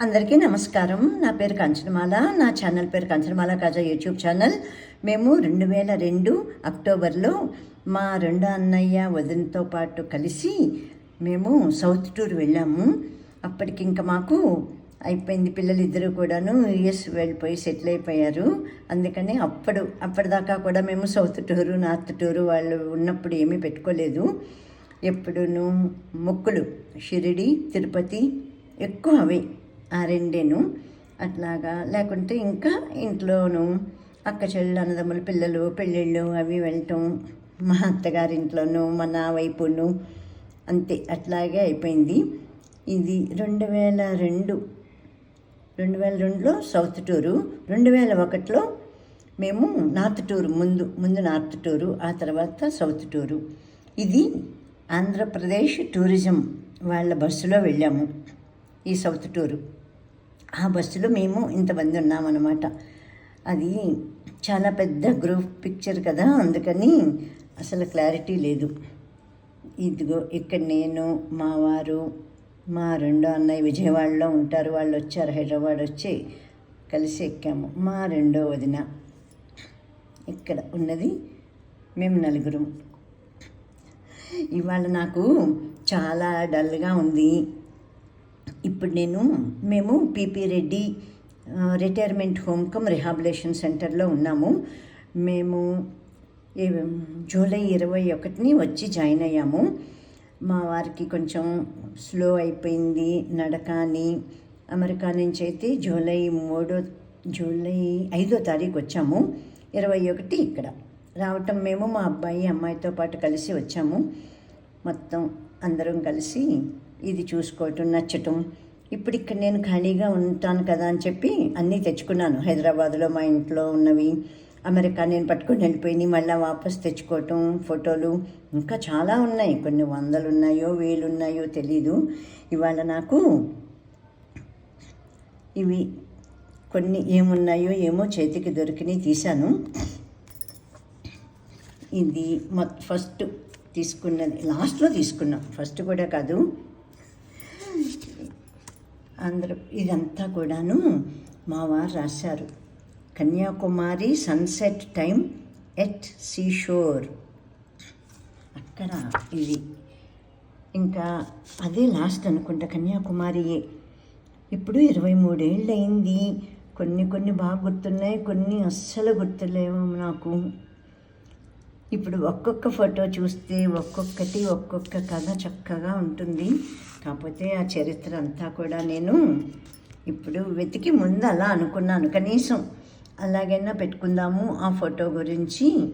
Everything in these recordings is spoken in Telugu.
అందరికీ నమస్కారం. నా పేరు కంచనమాల. నా ఛానల్ పేరు కంచనమాల కాజా యూట్యూబ్ ఛానల్. మేము రెండు వేల రెండు అక్టోబర్లో మా రెండో అన్నయ్య వదినతో పాటు కలిసి మేము సౌత్ టూర్ వెళ్ళాము. అప్పటికి ఇంకా మాకు అయిపోయింది పిల్లలు ఇద్దరు కూడాను యుఎస్ వెళ్ళిపోయి సెటిల్ అయిపోయారు. అందుకని అప్పుడు అప్పటిదాకా కూడా మేము సౌత్ టూరు నార్త్ టూరు వాళ్ళు ఉన్నప్పుడు ఏమీ పెట్టుకోలేదు. ఎప్పుడూ మొక్కులు షిరిడి తిరుపతి ఎక్కువ అవే. ఆ రెండేను. అట్లాగా లేకుంటే ఇంకా ఇంట్లోనూ అక్క చెల్లెలు అన్నదమ్ములు పిల్లలు పెళ్ళిళ్ళు అవి వెళ్ళటం మా అత్తగారింట్లోనూ మా నా వైపును అంతే. అట్లాగే అయిపోయింది. ఇది రెండు వేల రెండు రెండు వేల రెండులో సౌత్ టూరు రెండు వేల ఒకటిలో మేము నార్త్ టూరు ముందు ముందు నార్త్ టూరు ఆ తర్వాత సౌత్ టూరు. ఇది ఆంధ్రప్రదేశ్ టూరిజం వాళ్ళ బస్సులో వెళ్ళాము ఈ సౌత్ టూరు. ఆ బస్సులో మేము ఇంతమంది ఉన్నామన్నమాట. అది చాలా పెద్ద గ్రూప్ పిక్చర్ కదా అందుకని అసలు క్లారిటీ లేదు. ఇదిగో ఇక్కడ నేను మా వారు మా రెండో అన్నయ్య విజయవాడలో ఉంటారు. వాళ్ళు వచ్చారు హైదరాబాద్ వచ్చి కలిసి ఎక్కాము. మా రెండో వదిన ఇక్కడ ఉన్నది మేము నలుగురం. ఇవాళ నాకు చాలా డల్గా ఉంది. ఇప్పుడు నేను మేము PP Reddy retirement home cum rehabilitation సెంటర్లో ఉన్నాము. మేము జూలై ఇరవై ఒకటిని వచ్చి జాయిన్ అయ్యాము. మా వారికి కొంచెం స్లో అయిపోయింది నడక అని అమెరికా నుంచి అయితే జూలై మూడో జూలై ఐదో తారీఖు వచ్చాము. ఇరవై ఒకటి ఇక్కడ. రావటం మేము మా అబ్బాయి అమ్మాయితో పాటు కలిసి వచ్చాము. మొత్తం అందరం కలిసి ఇది చూసుకోవటం నచ్చటం. ఇప్పుడు ఇక్కడ నేను ఖాళీగా ఉంటాను కదా అని చెప్పి అన్నీ తెచ్చుకున్నాను. హైదరాబాద్లో మా ఇంట్లో ఉన్నవి అమెరికా నేను పట్టుకొని వెళ్ళిపోయింది మళ్ళీ వాపస్ తెచ్చుకోవటం ఫోటోలు ఇంకా చాలా ఉన్నాయి. కొన్ని వందలు ఉన్నాయో వేలు ఉన్నాయో తెలీదు. ఇవాళ నాకు ఇవి కొన్ని ఏమున్నాయో ఏమో చేతికి దొరికినవి తీశాను. ఇది మొ ఫస్ట్ తీసుకున్నది లాస్ట్లో తీసుకున్నాం. ఫస్ట్ కూడా కాదు. అందరూ ఇదంతా కూడాను మా వారు రాశారు. Kanyakumari sunset time at seashore. అక్కడ ఇది. ఇంకా అదే లాస్ట్ అనుకుంటా కన్యాకుమారియే ఇప్పుడు ఇరవై మూడేళ్ళు అయింది కొన్ని కొన్ని బాగా గుర్తున్నాయి కొన్ని అస్సలు గుర్తులేవు నాకు. ఇప్పుడు ఒక్కొక్క ఫోటో చూస్తే ఒక్కొక్కటి ఒక్కొక్క కథ చక్కగా ఉంటుంది. కాకపోతే ఆ చరిత్ర అంతా కూడా నేను ఇప్పుడు వెతికి ముందు అలా అనుకున్నాను. కనీసం అలాగైనా పెట్టుకుందాము ఆ ఫోటో గురించి.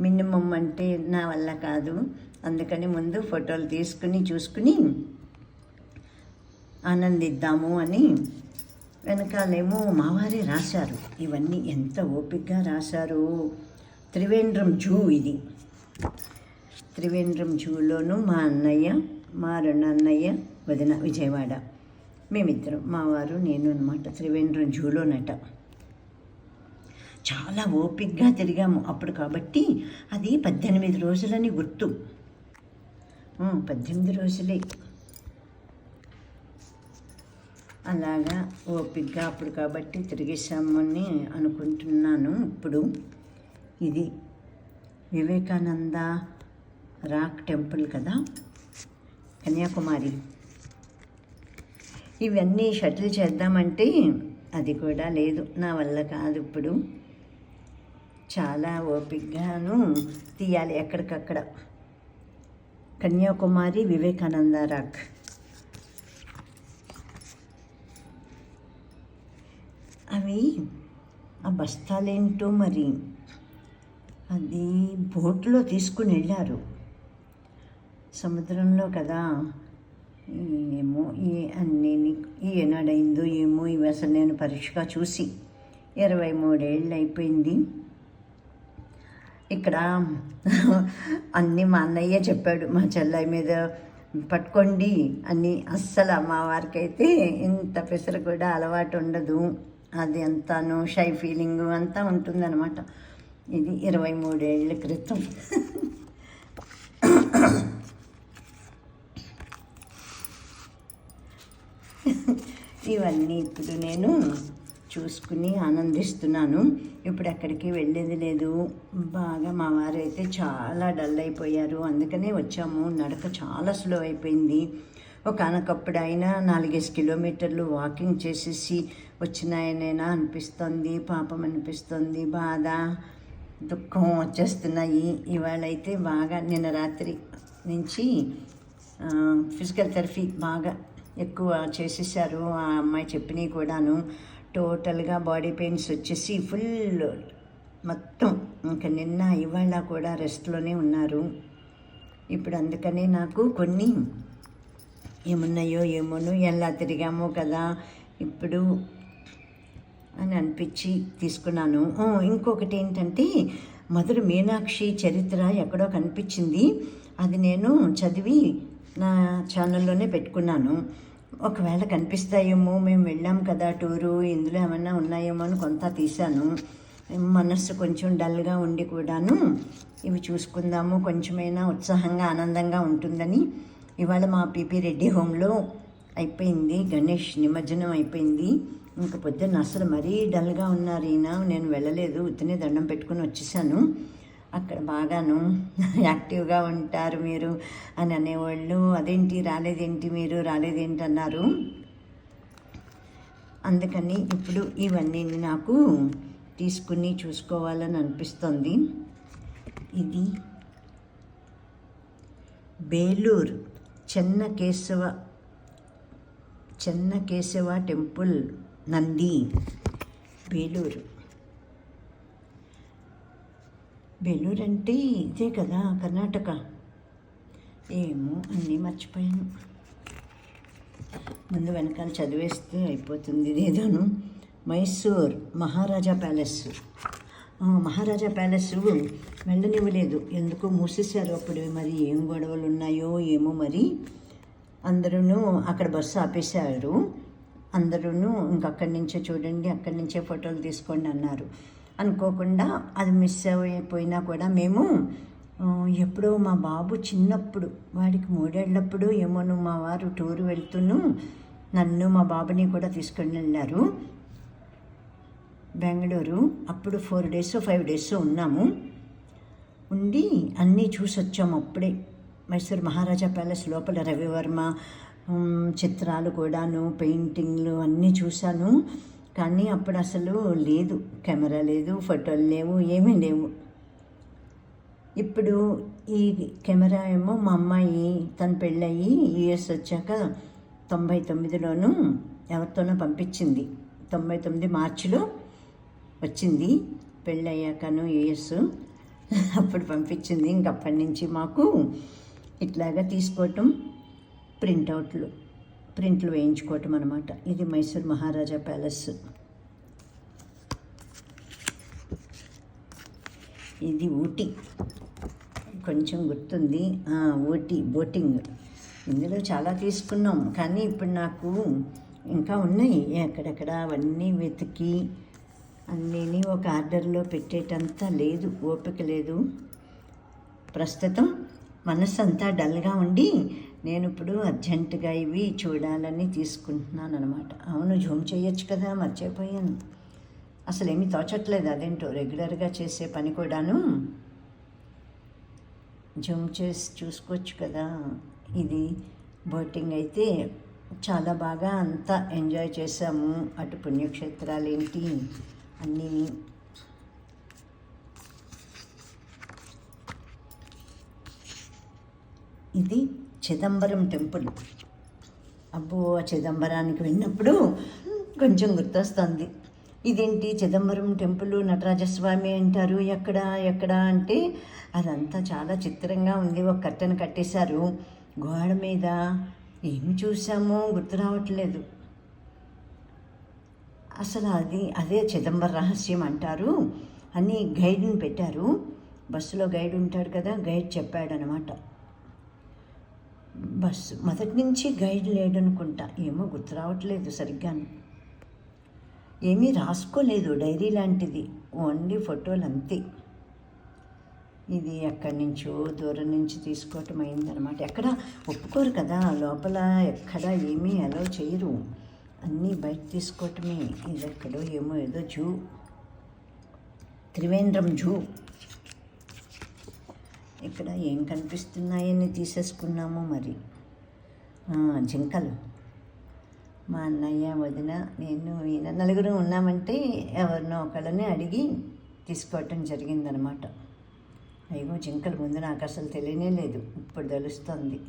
మినిమం అంటే నా వల్ల కాదు. అందుకని ముందు ఫోటోలు తీసుకుని చూసుకుని ఆనందిద్దాము అని వెనకాలేమో మావారే రాశారు. ఇవన్నీ ఎంత ఓపికగా రాశారు. త్రివేంద్రం జూ ఇది. త్రివేంద్రం జూలోను మా అన్నయ్య మా రెండు అన్నయ్య వదిన విజయవాడ. మేమిద్దరం మా వారు నేను అనమాట త్రివేంద్రం జూలోనట. చాలా ఓపిక్గా తిరిగాము అప్పుడు కాబట్టి అది పద్దెనిమిది రోజులని గుర్తు. పద్దెనిమిది రోజులే. అలాగా ఓపిక్గా అప్పుడు కాబట్టి తిరిగేశామని అనుకుంటున్నాను ఇప్పుడు. ఇది వివేకానంద రాక్ టెంపుల్ కదా? కన్యాకుమారి. ఇవన్నీ షటిల్ చేద్దామంటే అది కూడా లేదు. నా వల్ల కాదు ఇప్పుడు. చాలా ఓపికగాను తీయాలి ఎక్కడికక్కడ. కన్యాకుమారి వివేకానంద రాక్. అవి ఆ బస్తాలేంటో మరి? అది బోట్లో తీసుకుని వెళ్ళారు. సముద్రంలో కదా ఏమో ఈ అన్నీ ఈ ఏనాడైందో ఏమో ఇవి అసలు నేను పరీక్షగా చూసి ఇరవై మూడేళ్ళు అయిపోయింది ఇక్కడ అన్నీ మా అన్నయ్య చెప్పాడు మా చెల్లయ్య మీద పట్టుకోండి అని. అస్సలు మా వారికి అయితే ఇంత పెసరు కూడా అలవాటు ఉండదు. అది అంతాను షై ఫీలింగ్ అంతా ఉంటుందన్నమాట. ఇది ఇరవై మూడేళ్ళ క్రితం. ఇవన్నీ ఇప్పుడు నేను చూసుకుని ఆనందిస్తున్నాను. ఇప్పుడు ఎక్కడికి వెళ్ళేది లేదు. బాగా మా వారు అయితే చాలా డల్ అయిపోయారు. అందుకనే వచ్చాము. నడక చాలా స్లో అయిపోయింది. ఒక అనకప్పుడు అయినా నాలుగేసి కిలోమీటర్లు వాకింగ్ చేసేసి వచ్చినాయనేనా అనిపిస్తుంది. పాపం అనిపిస్తుంది. బాధ. దుఃఖం వచ్చేస్తున్నాయి. ఇవాళ అయితే బాగా నిన్న రాత్రి నుంచి ఫిజికల్ థెరపీ బాగా ఎక్కువ చేసేసారు ఆ అమ్మాయి చెప్పినవి కూడాను. టోటల్గా బాడీ పెయిన్స్ వచ్చేసి ఫుల్ మొత్తం ఇంకా నిన్న ఇవాళ కూడా రెస్ట్లోనే ఉన్నారు. ఇప్పుడు అందుకనే నాకు కొన్ని ఏమున్నాయో ఏమోను ఎలా తిరిగామో కదా. ఇప్పుడు అని అనిపించి తీసుకున్నాను. ఇంకొకటి ఏంటంటే మధుర మీనాక్షి చరిత్ర ఎక్కడో కనిపించింది. అది నేను చదివి నా ఛానల్లోనే పెట్టుకున్నాను. ఒకవేళ కనిపిస్తాయేమో మేము వెళ్ళాం కదా టూరు ఇందులో ఏమన్నా ఉన్నాయేమో అని కొంత తీశాను. మనస్సు కొంచెం డల్గా ఉండి కూడాను ఇవి చూసుకుందాము కొంచెమైనా ఉత్సాహంగా ఆనందంగా ఉంటుందని. ఇవాళ మా పీపీ రెడ్డి హోమ్లో అయిపోయింది గణేష్ నిమజ్జనం అయిపోయింది. ఇంక పొద్దున్న అసలు మరీ డల్గా ఉన్నారు ఈయన. నేను వెళ్ళలేదు. ఉత్తినే దండం పెట్టుకుని వచ్చేసాను. అక్కడ బాగాను. యాక్టివ్గా ఉంటారు మీరు అని అనేవాళ్ళు. అదేంటి? రాలేదేంటి మీరు? రాలేదేంటి అన్నారు అందుకని ఇప్పుడు ఇవన్నీ నాకు తీసుకుని చూసుకోవాలని అనిపిస్తుంది. ఇది బేలూరు చెన్న కేశవ చెన్న కేశవ టెంపుల్ నంది బేలూరు. బేలూరు అంటే ఇదే కదా కర్ణాటక. ఏమో అన్నీ మర్చిపోయాను. ముందు వెనకాల చదివేస్తే అయిపోతుంది ఇదేదోను. మైసూర్ మహారాజా ప్యాలెస్. మహారాజా ప్యాలెస్ వెళ్ళనివ్వలేదు. ఎందుకు మూసేశారు అప్పుడు. మరి ఏం గొడవలు ఉన్నాయో ఏమో మరి అందరూ అక్కడ బస్సు ఆపేశారు. అందరూ ఇంక అక్కడి నుంచే చూడండి అక్కడి నుంచే ఫోటోలు తీసుకోండి అన్నారు. అనుకోకుండా అది మిస్ అయిపోయినా కూడా మేము ఎప్పుడో మా బాబు చిన్నప్పుడు వాడికి మూడేళ్ళప్పుడు ఏమోను మా వారు టూర్ వెళ్తూను నన్ను మా బాబుని కూడా తీసుకొని వెళ్ళారు. బెంగళూరు అప్పుడు ఫోర్ డేస్ ఫైవ్ డేస్ ఉన్నాము. ఉండి అన్నీ చూసి వచ్చాము అప్పుడే. మైసూర్ మహారాజా ప్యాలెస్ లోపల రవివర్మ చిత్రాలు కూడాను పెయింటింగ్లు అన్నీ చూశాను. కానీ అప్పుడు అసలు లేదు కెమెరా లేదు ఫోటోలు లేవు ఏమీ లేవు. ఇప్పుడు ఈ కెమెరా ఏమో మా అమ్మాయి తను పెళ్ళయి యుఎస్ వచ్చాక తొంభై తొమ్మిదిలోను ఎవరితోనో పంపించింది. తొంభై తొమ్మిది మార్చిలో వచ్చింది పెళ్ళయ్యాకను యుఎస్. అప్పుడు పంపించింది ఇంకప్పటి నుంచి మాకు ఇట్లాగా తీసుకోవటం ప్రింటౌట్లు ప్రింట్లు వేయించుకోవటం అనమాట ఇది మైసూర్ మహారాజా ప్యాలెస్. ఇది ఊటీ. కొంచెం గుర్తుంది. ఊటీ బోటింగ్. ఇందులో చాలా తీసుకున్నాం. కానీ ఇప్పుడు నాకు ఇంకా ఉన్నాయి. ఎక్కడెక్కడ అవన్నీ వెతికి అన్నీ ఒక ఆర్డర్లో పెట్టేటంత లేదు. ఓపిక లేదు. ప్రస్తుతం మనసు అంతా డల్గా ఉండి నేను ఇప్పుడు అర్జెంటుగా ఇవి చూడాలని తీసుకుంటున్నాను అనమాట అవును జూమ్ చేయొచ్చు కదా మర్చిపోయాను. అసలు ఏమీ తోచట్లేదు అదేంటో రెగ్యులర్గా చేసే పని కూడాను. జూమ్ చేసి చూసుకోవచ్చు కదా. ఇది బోటింగ్ అయితే చాలా బాగా అంతా ఎంజాయ్ చేసాము అటు పుణ్యక్షేత్రాలు ఏంటి అన్నీ. ఇది చిదంబరం టెంపుల్. అబ్బో ఆ చిదంబరానికి వెళ్ళినప్పుడు కొంచెం గుర్తొస్తుంది. ఇదేంటి చిదంబరం టెంపుల్ నటరాజస్వామి అంటారు? ఎక్కడ ఎక్కడ అంటే అదంతా చాలా చిత్రంగా ఉంది. ఒక కట్టెను కట్టేశారు. గోడ మీద ఏమి చూసామో గుర్తు రావట్లేదు. అసలు అది అదే చిదంబర రహస్యం అంటారు అని గైడ్ని పెట్టారు. బస్సులో గైడ్ ఉంటాడు కదా గైడ్ చెప్పాడనమాట. బస్సు మొదటి నుంచి గైడ్ లేడనుకుంటా. ఏమో గుర్తు రావట్లేదు సరిగ్గాను. ఏమీ రాసుకోలేదు డైరీ లాంటిది. ఓన్లీ ఫోటోలు అంతే ఇది ఎక్కడి నుంచో దూరం నుంచి తీసుకోవటం అయిందనమాట ఎక్కడ ఒప్పుకోరు కదా లోపల ఎక్కడ ఏమీ అలౌ చేయరు. అన్నీ బయట తీసుకోవటమే. ఇది ఎక్కడో ఏమో ఏదో జూ. త్రివేంద్రం జూ. ఇక్కడ ఏం కనిపిస్తున్నాయని తీసేసుకున్నాము మరి. జింకలు. మా అన్నయ్య వదిన నేను ఈయన నలుగురు ఉన్నామంటే ఎవరినో ఒకళ్ళని అడిగి తీసుకోవటం జరిగిందనమాట. అయ్యో జింకలు ముందు నాకు అసలు తెలియనే లేదు. ఇప్పుడు తెలుస్తుంది.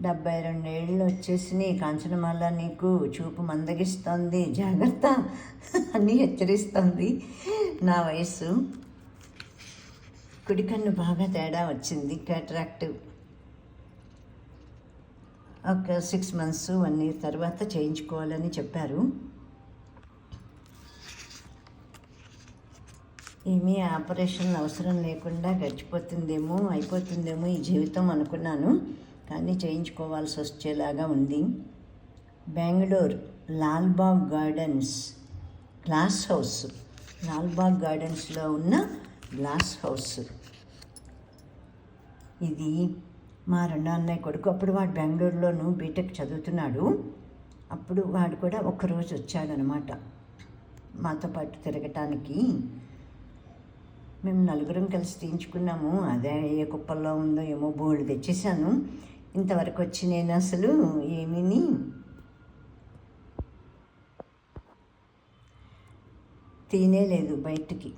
డెబ్బై రెండేళ్ళు వచ్చేసినాయి. కాంచనమాల నీకు చూపు మందగిస్తోంది. జాగ్రత్త. అని హెచ్చరిస్తోంది. నా వయసు కుడి కన్ను బాగా తేడా వచ్చింది క్యాట్రాక్ట్. ఒక సిక్స్ మంత్స్ వన్ ఇయర్ తర్వాత చేయించుకోవాలని చెప్పారు. ఏమీ ఆపరేషన్ అవసరం లేకుండా గడిచిపోతుందేమో అయిపోతుందేమో ఈ జీవితం అనుకున్నాను. కానీ చేయించుకోవాల్సి వచ్చేలాగా ఉంది. Bengaluru Lalbagh gardens glass house Lalbagh గార్డెన్స్లో ఉన్న గ్లాస్ హౌస్. ఇది మా రెండో అన్నయ్య కొడుకు. అప్పుడు వాడు బెంగళూరులోను బీటెక్ చదువుతున్నాడు. అప్పుడు వాడు కూడా ఒకరోజు వచ్చాడనమాట. మాతో పాటు తిరగటానికి. మేము నలుగురం కలిసి తీయించుకున్నాము. అదే ఏ కుప్పల్లో ఉందో ఏమో బోల్డ్ తెచ్చేసాను ఇంతవరకు వచ్చి నేను అసలు ఏమీని? తినేలేదు బయటికి.